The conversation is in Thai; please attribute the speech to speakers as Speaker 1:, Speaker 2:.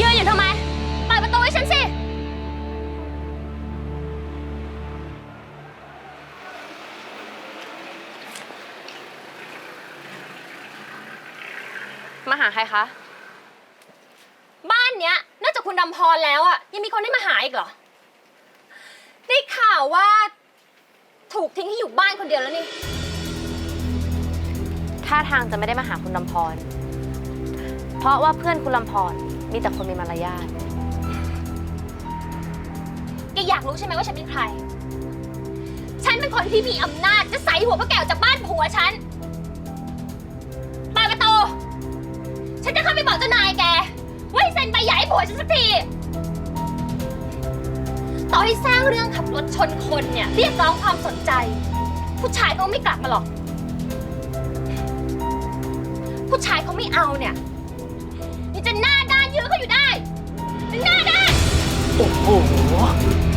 Speaker 1: ยืนอยู่ทำไมเปิดประตูให้ฉันสิ
Speaker 2: มาหาใครคะ
Speaker 1: บ้านเนี้ยนอกจากคุณดำพรแล้วอะยังมีคนได้มาหาอีกเหรอ ได้ข่าวว่า ถูกทิ้งให้อยู่บ้านคนเดียวแล้วนี่
Speaker 2: ท่าทางจะไม่ได้มาหาคุณลำพร เพราะว่าเพื่อนคุณลำพร มีแต่คนมีมารยาท
Speaker 1: แกอยากรู้ใช่ไหมว่าฉันเป็นใคร ฉันเป็นคนที่มีอำนาจจะใส่หัวพระแก้วจากบ้านผัวฉันเปิดประตู ฉันจะเข้าไปบอกเจ้านายแกว่าให้เซ็นใบหย่าให้ผัวฉันสักที ต่อให้สร้างเรื่องขับรถชนคนเนี่ยเรียกร้องความสนใจ ผู้ชายก็ไม่กลับมาหรอก ผู้ชายเขาไม่เอาเนี่ย นี่จะหน้า ด้า